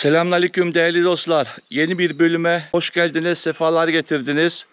Selamünaleyküm değerli dostlar. Yeni bir bölüme hoş geldiniz, sefalar getirdiniz.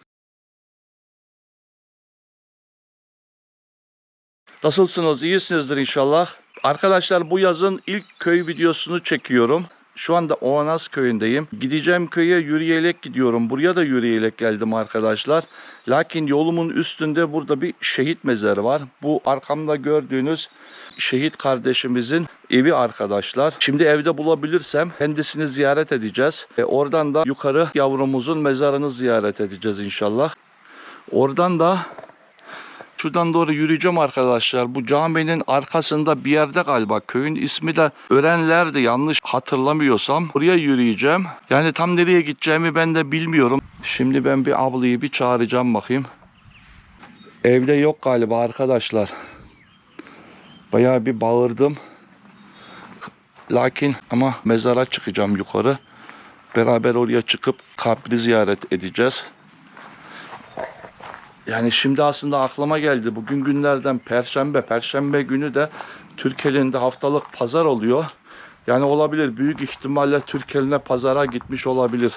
Nasılsınız? İyisinizdir inşallah. Arkadaşlar bu yazın ilk köy videosunu çekiyorum. Şu anda Oğanaz köyündeyim. Gideceğim köye yürüyerek gidiyorum. Buraya da yürüyerek geldim arkadaşlar. Lakin yolumun üstünde burada bir şehit mezarı var. Bu arkamda gördüğünüz şehit kardeşimizin evi arkadaşlar. Şimdi evde bulabilirsem kendisini ziyaret edeceğiz. E, oradan da yukarı yavrumuzun mezarını ziyaret edeceğiz inşallah. Oradan da Şuradan doğru yürüyeceğim arkadaşlar. Bu caminin arkasında bir yerde galiba. Köyün ismi de Örenler'di yanlış hatırlamıyorsam. Buraya yürüyeceğim. Yani tam nereye gideceğimi ben de bilmiyorum. Şimdi ben bir ablayı bir çağıracağım bakayım. Evde yok galiba arkadaşlar. Bayağı bir bağırdım. Lakin ama mezara çıkacağım yukarı. Beraber oraya çıkıp kabri ziyaret edeceğiz. Yani şimdi aslında aklıma geldi. Bugün günlerden perşembe. Perşembe günü de Türkiye'nin haftalık pazar oluyor. Yani olabilir. Büyük ihtimalle Türkiye'ne pazara gitmiş olabilir.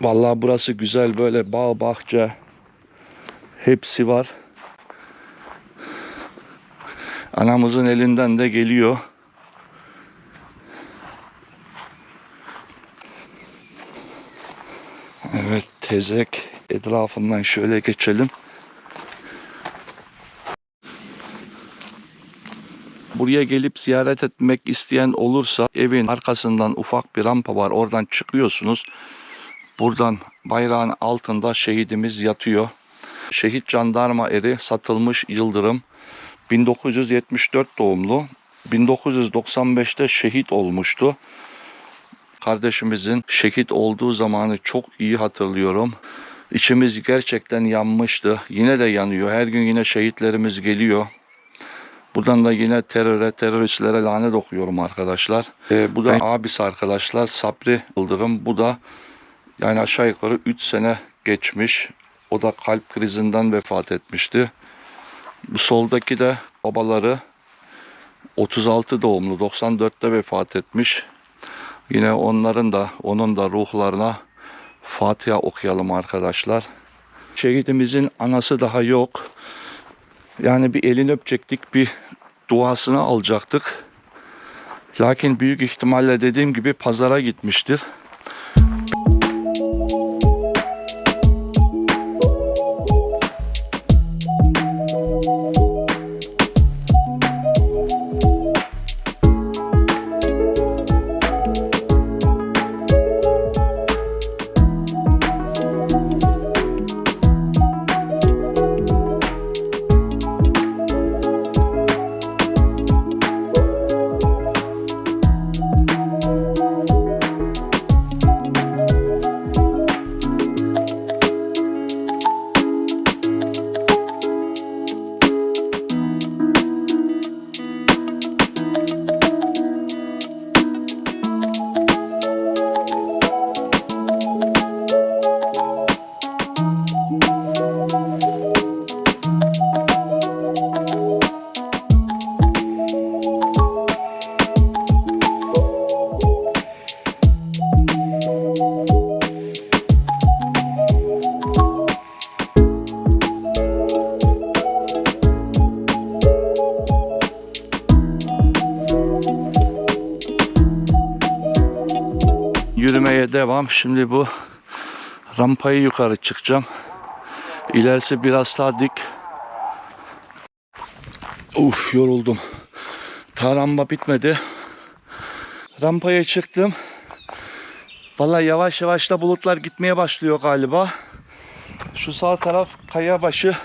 Vallahi burası güzel böyle bağ bahçe hepsi var. Anamızın elinden de geliyor. Evet tezek etrafından şöyle geçelim. Buraya gelip ziyaret etmek isteyen olursa evin arkasından ufak bir rampa var. Oradan çıkıyorsunuz. Buradan bayrağın altında şehidimiz yatıyor. Şehit jandarma eri satılmış Yıldırım 1974 doğumlu. 1995'te şehit olmuştu. Kardeşimizin şehit olduğu zamanı çok iyi hatırlıyorum. İçimiz gerçekten yanmıştı. Yine de yanıyor. Her gün yine şehitlerimiz geliyor. Buradan da yine teröre, teröristlere lanet okuyorum arkadaşlar. Ee, bu da abisi arkadaşlar Sabri Yıldırım. Bu da yani aşağı yukarı 3 sene geçmiş. O da kalp krizinden vefat etmişti. Bu soldaki de babaları 36 doğumlu 94'te vefat etmiş. Yine onların da onun da ruhlarına Fatiha okuyalım arkadaşlar. Şehidimizin anası daha yok. Yani bir elini öpecektik, bir duasını alacaktık. Lakin büyük ihtimalle dediğim gibi pazara gitmiştir. Şimdi bu rampayı yukarı çıkacağım. İlerisi biraz daha dik. Uf yoruldum. Ta rampa bitmedi. Rampaya çıktım. Vallahi yavaş yavaş da bulutlar gitmeye başlıyor galiba. Şu sağ taraf Kayabaşı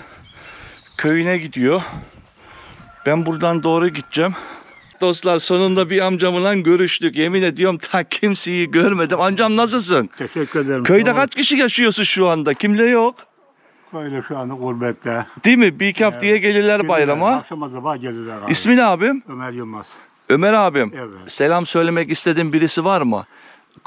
köyüne gidiyor. Ben buradan doğru gideceğim. Dostlar sonunda bir amcamla görüştük. Yemin ediyorum ta kimseyi görmedim. Amcam nasılsın? Teşekkür ederim. Köyde Sağ kaç kişi yaşıyorsun şu anda? Kimde yok? Böyle şu anda gurbette. Değil mi? Bir iki haftaya gelirler bayrama. Akşama sabah gelirler abi. İsmi ne abim? Ömer Yılmaz. Ömer abim. Evet. Selam söylemek istediğin birisi var mı?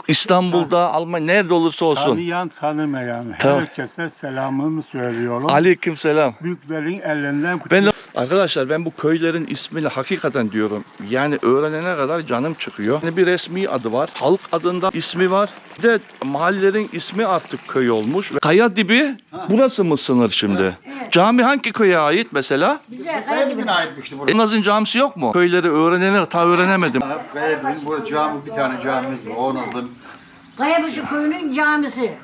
İstanbul'da, Almanya nerede olursa olsun. Tanıyan tanımayan Tamam. herkese selamımı söylüyorum. Aleyküm selam. Büyüklerin ellerinden Ben de Arkadaşlar ben bu köylerin ismini hakikaten diyorum. Yani öğrenene kadar canım çıkıyor. Yani bir resmi adı var. Halk adında ismi var. Bir de mahallelerin ismi artık köy olmuş. Kaya dibi burası mı sınır şimdi? Evet. Cami hangi köye ait mesela? Bize Kaya dibine aitmişti burası. Elazığ'ın camisi yok mu? Köyleri öğrenene ta öğrenemedim. Kaya dibinin burada cami bir tane camimiz var. Onaz'ın. Kayabaşı köyünün camisi.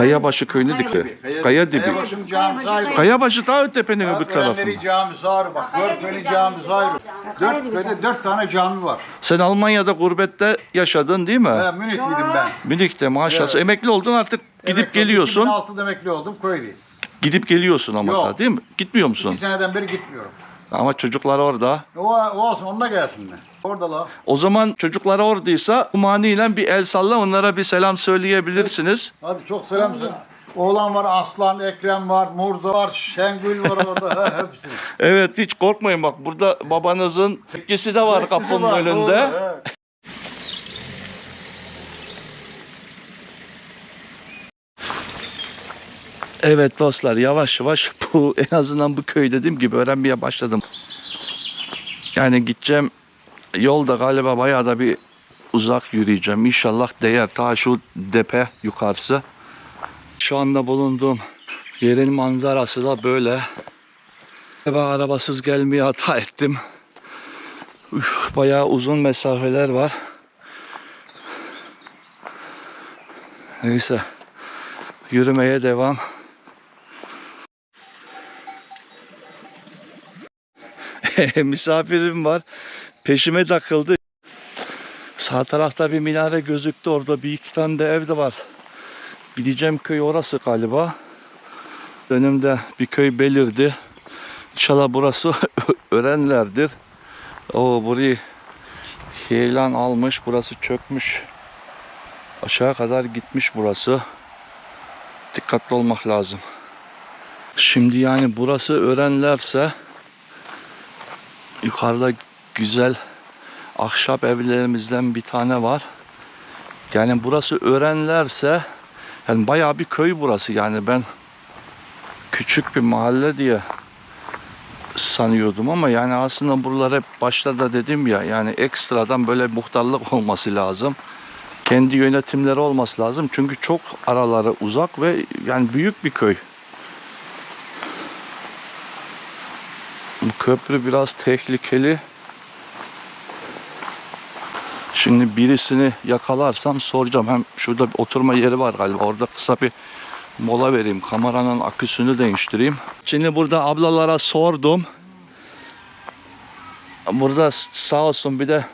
Kayabaşı köyüne dikti. Kaya dibi. Kayabaşı'nın camisi ayrı. Kayabaşı ta tepenin öbür tarafında. Öğrenleri camisi ayrı bak. Görköy'ün camisi ayrı. Kaya Dört köyde dört tane cami var. Sen Almanya'da gurbette yaşadın değil mi? Ben Münih'teydim ben. Münih'te maşallah. Evet. Emekli oldun artık gidip Emekli geliyorsun. oldum, 2006'da emekli oldum köydeyim. Gidip geliyorsun ama Yok. da, değil mi? Gitmiyor musun? İki seneden beri gitmiyorum. Ama çocuklar orada. O, o olsun onunla gelsinler. Orada la. O zaman çocuklar oradaysa umaniyle bir el salla onlara bir selam söyleyebilirsiniz. Hadi çok selam söyle. Oğlan var, Aslan, Ekrem var, Murda var, Şengül var orada. he, hepsi. Evet hiç korkmayın bak burada babanızın tekkesi de var kapının Var, önünde. he. Evet dostlar yavaş yavaş bu en azından bu köy dediğim gibi öğrenmeye başladım. Yani gideceğim yolda galiba bayağı da bir uzak yürüyeceğim. İnşallah değer ta şu depe yukarısı. Şu anda bulunduğum yerin manzarası da böyle. Ben arabasız gelmeye hata ettim. Üf, bayağı uzun mesafeler var. Neyse yürümeye devam. Misafirim var. Peşime takıldı. Sağ tarafta bir minare gözüktü. Orada bir iki tane de ev de var. Gideceğim köy orası galiba. Önümde bir köy belirdi. İnşallah burası örenlerdir. O burayı heyelan almış. Burası çökmüş. Aşağı kadar gitmiş burası. Dikkatli olmak lazım. Şimdi yani burası öğrenlerse yukarıda güzel ahşap evlerimizden bir tane var. Yani burası öğrenlerse yani bayağı bir köy burası yani ben küçük bir mahalle diye sanıyordum ama yani aslında buralar hep başta da dedim ya yani ekstradan böyle muhtarlık olması lazım. Kendi yönetimleri olması lazım çünkü çok araları uzak ve yani büyük bir köy. Köprü biraz tehlikeli. Şimdi birisini yakalarsam soracağım. Hem şurada bir oturma yeri var galiba. Orada kısa bir mola vereyim. Kameranın aküsünü değiştireyim. Şimdi burada ablalara sordum. Burada sağ olsun bir de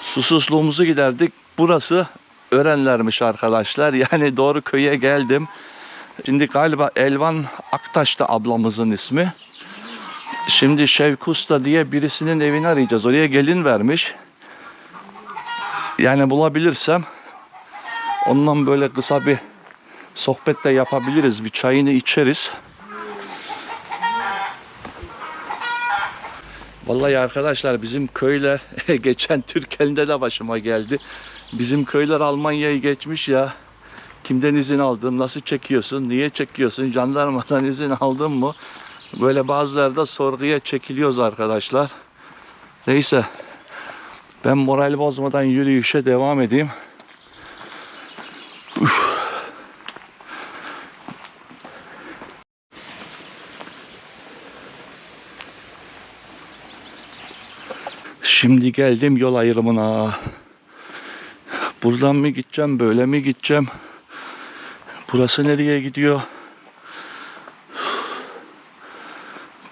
susuzluğumuzu giderdik. Burası Örenlermiş arkadaşlar. Yani doğru köye geldim. Şimdi galiba Elvan Aktaş'ta ablamızın ismi. Şimdi Şevki Usta diye birisinin evini arayacağız. Oraya gelin vermiş. Yani bulabilirsem ondan böyle kısa bir sohbet de yapabiliriz. Bir çayını içeriz. Vallahi arkadaşlar bizim köyler geçen Türkiye'de de başıma geldi. Bizim köyler Almanya'yı geçmiş ya. Kimden izin aldın? Nasıl çekiyorsun? Niye çekiyorsun? Jandarmadan izin aldın mı? Böyle bazıları da sorguya çekiliyoruz arkadaşlar. Neyse. Ben moral bozmadan yürüyüşe devam edeyim. Üf. Şimdi geldim yol ayrımına. Buradan mı gideceğim, böyle mi gideceğim? Burası nereye gidiyor?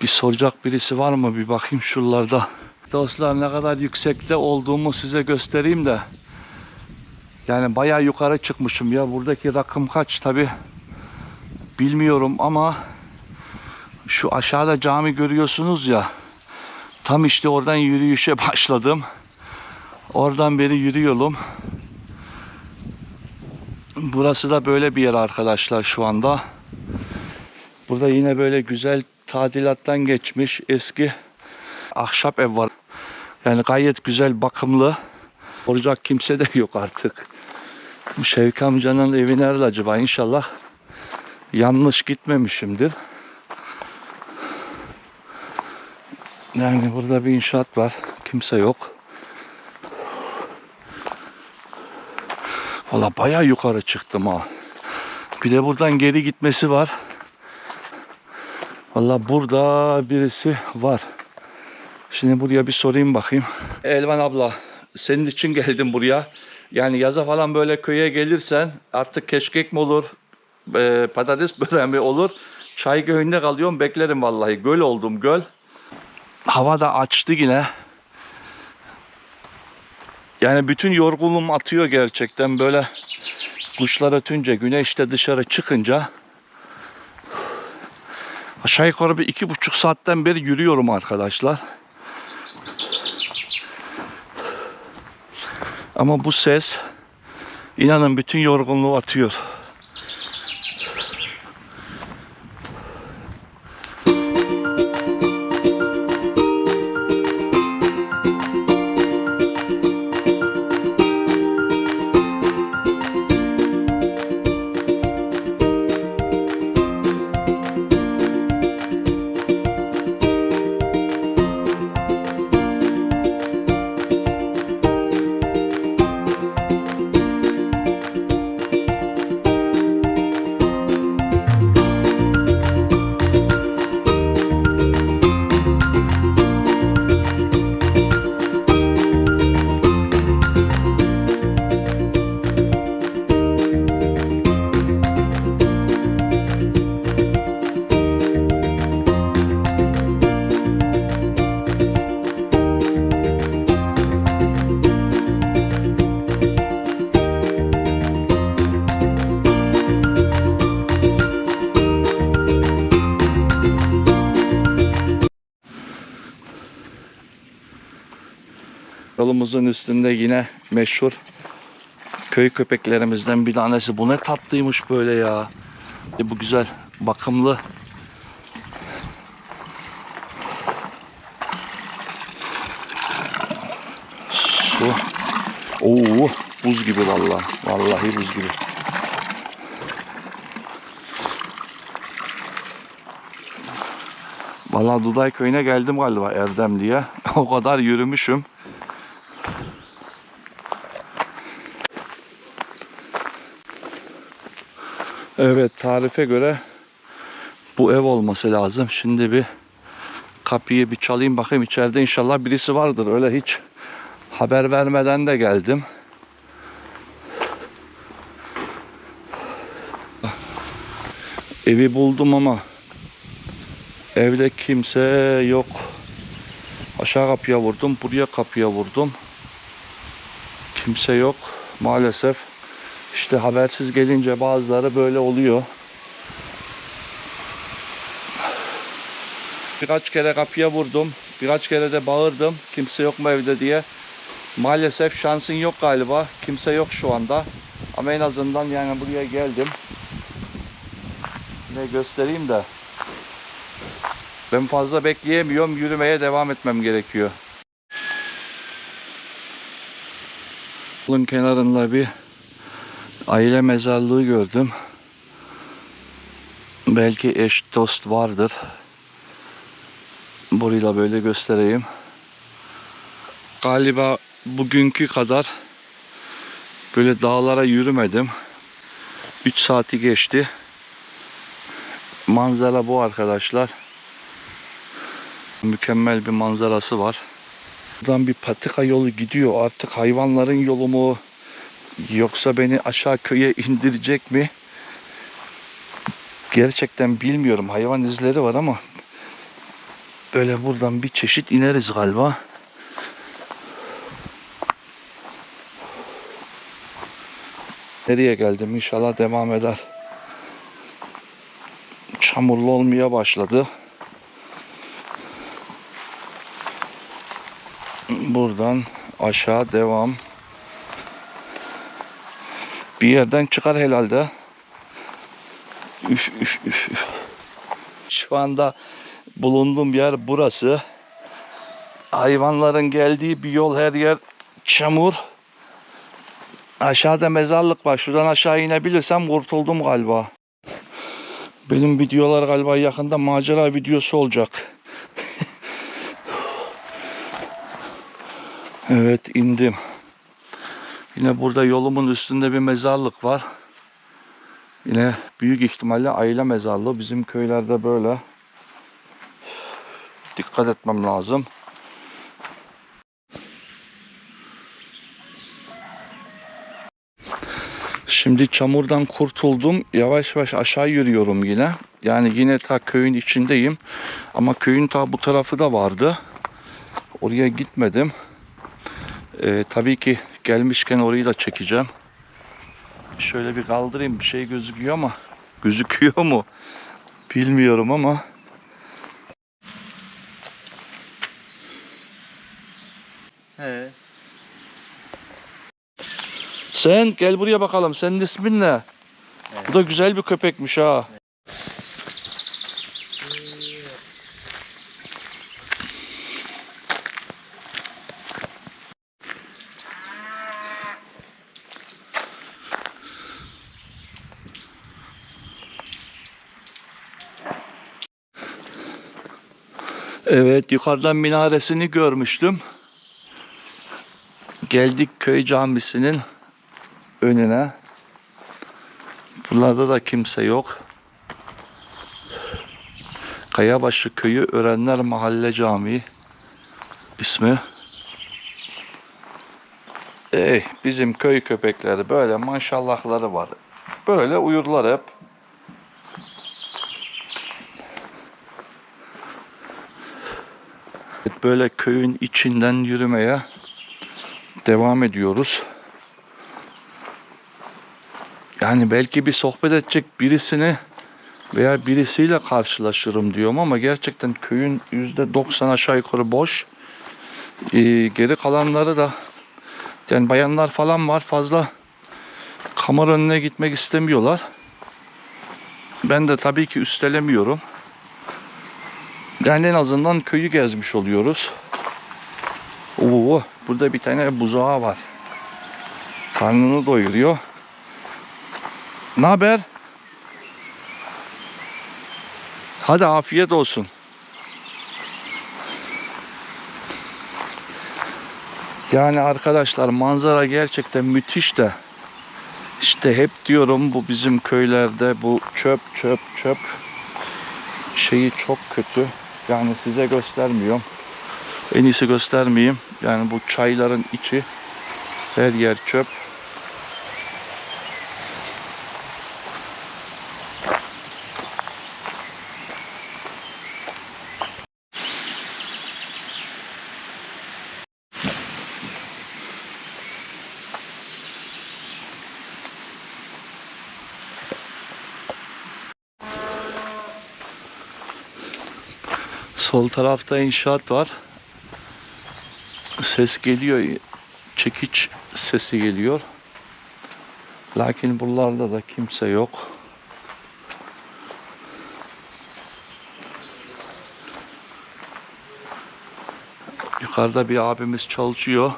Bir soracak birisi var mı? Bir bakayım şuralarda. Dostlar ne kadar yüksekte olduğumu size göstereyim de. Yani bayağı yukarı çıkmışım ya. Buradaki rakım kaç tabi bilmiyorum ama şu aşağıda cami görüyorsunuz ya. Tam işte oradan yürüyüşe başladım. Oradan beri yürüyorum. Burası da böyle bir yer arkadaşlar şu anda. Burada yine böyle güzel tadilattan geçmiş eski ahşap ev var. Yani gayet güzel bakımlı. Soracak kimse de yok artık. Şevki amcanın evi nerede acaba? İnşallah yanlış gitmemişimdir. Yani burada bir inşaat var. Kimse yok. Valla bayağı yukarı çıktım ha. Bir de buradan geri gitmesi var. Valla burada birisi var. Şimdi buraya bir sorayım bakayım. Elvan abla senin için geldim buraya. Yani yaza falan böyle köye gelirsen artık keşkek mi olur, e, patates böreği mi olur. Çay köyünde kalıyorum beklerim vallahi. Göl oldum göl. Hava da açtı yine. Yani bütün yorgunluğum atıyor gerçekten böyle kuşlar ötünce güneş de dışarı çıkınca aşağı yukarı bir iki buçuk saatten beri yürüyorum arkadaşlar. Ama bu ses inanın bütün yorgunluğu atıyor. Yolumuzun üstünde yine meşhur köy köpeklerimizden bir tanesi. Bu ne tatlıymış böyle ya. E bu güzel, bakımlı. Su. Oo, buz gibi vallahi. Vallahi buz gibi. Vallahi Duday köyüne geldim galiba Erdemli'ye. o kadar yürümüşüm. Evet tarife göre bu ev olması lazım. Şimdi bir kapıyı bir çalayım bakayım içeride inşallah birisi vardır. Öyle hiç haber vermeden de geldim. Evi buldum ama evde kimse yok. Aşağı kapıya vurdum, buraya kapıya vurdum. Kimse yok maalesef. İşte habersiz gelince bazıları böyle oluyor. Birkaç kere kapıya vurdum. Birkaç kere de bağırdım. Kimse yok mu evde diye. Maalesef şansın yok galiba. Kimse yok şu anda. Ama en azından yani buraya geldim. Ne göstereyim de. Ben fazla bekleyemiyorum. Yürümeye devam etmem gerekiyor. Yolun kenarında bir aile mezarlığı gördüm. Belki eş dost vardır. Burayı da böyle göstereyim. Galiba bugünkü kadar böyle dağlara yürümedim. 3 saati geçti. Manzara bu arkadaşlar. Mükemmel bir manzarası var. Buradan bir patika yolu gidiyor. Artık hayvanların yolu mu? Yoksa beni aşağı köye indirecek mi? Gerçekten bilmiyorum. Hayvan izleri var ama böyle buradan bir çeşit ineriz galiba. Nereye geldim? İnşallah devam eder. Çamurlu olmaya başladı. Buradan aşağı devam. Bir yerden çıkar herhalde. Üf, üf, üf, üf. Şu anda bulunduğum yer burası. Hayvanların geldiği bir yol her yer çamur. Aşağıda mezarlık var. Şuradan aşağı inebilirsem kurtuldum galiba. Benim videolar galiba yakında macera videosu olacak. Evet indim. Yine burada yolumun üstünde bir mezarlık var. Yine büyük ihtimalle aile mezarlığı. Bizim köylerde böyle. Dikkat etmem lazım. Şimdi çamurdan kurtuldum. Yavaş yavaş aşağı yürüyorum yine. Yani yine ta köyün içindeyim. Ama köyün ta bu tarafı da vardı. Oraya gitmedim. Ee, tabii ki gelmişken orayı da çekeceğim. Şöyle bir kaldırayım. Bir şey gözüküyor ama gözüküyor mu? Bilmiyorum ama. He. Sen gel buraya bakalım. Senin ismin ne? Bu da güzel bir köpekmiş ha. Evet yukarıdan minaresini görmüştüm. Geldik köy camisinin önüne. Buralarda da kimse yok. Kayabaşı Köyü Örenler Mahalle Camii ismi. Ey bizim köy köpekleri böyle maşallahları var. Böyle uyurlar hep. Böyle köyün içinden yürümeye devam ediyoruz. Yani belki bir sohbet edecek birisini veya birisiyle karşılaşırım diyorum ama gerçekten köyün yüzde 90 aşağı yukarı boş. Ee, geri kalanları da yani bayanlar falan var fazla kamera önüne gitmek istemiyorlar. Ben de tabii ki üstelemiyorum. Yani en azından köyü gezmiş oluyoruz. Oo, burada bir tane buzağı var. Karnını doyuruyor. Ne haber? Hadi afiyet olsun. Yani arkadaşlar manzara gerçekten müthiş de. İşte hep diyorum bu bizim köylerde bu çöp çöp çöp şeyi çok kötü. Yani size göstermiyorum. En iyisi göstermeyeyim. Yani bu çayların içi her yer çöp. Sol tarafta inşaat var. Ses geliyor. Çekiç sesi geliyor. Lakin buralarda da kimse yok. Yukarıda bir abimiz çalışıyor.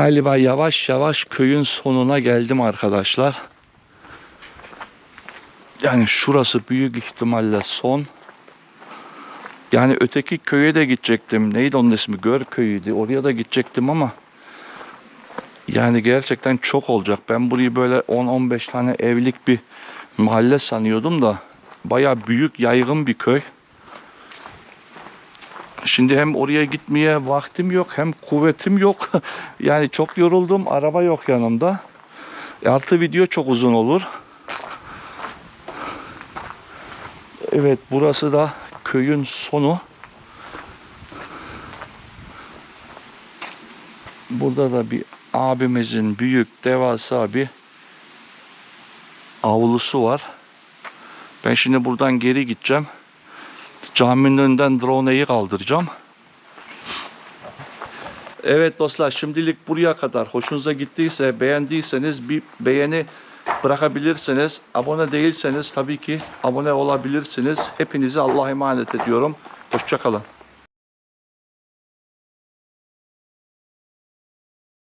Galiba yavaş yavaş köyün sonuna geldim arkadaşlar. Yani şurası büyük ihtimalle son. Yani öteki köye de gidecektim. Neydi onun ismi? Gör köyüydü. Oraya da gidecektim ama yani gerçekten çok olacak. Ben burayı böyle 10-15 tane evlik bir mahalle sanıyordum da baya büyük, yaygın bir köy. Şimdi hem oraya gitmeye vaktim yok hem kuvvetim yok. yani çok yoruldum. Araba yok yanımda. E, Artı video çok uzun olur. Evet burası da köyün sonu. Burada da bir abimizin büyük devasa bir avlusu var. Ben şimdi buradan geri gideceğim. Caminin önünden drone'yi kaldıracağım. Evet dostlar şimdilik buraya kadar. Hoşunuza gittiyse beğendiyseniz bir beğeni bırakabilirsiniz. Abone değilseniz tabii ki abone olabilirsiniz. Hepinizi Allah'a emanet ediyorum. Hoşçakalın.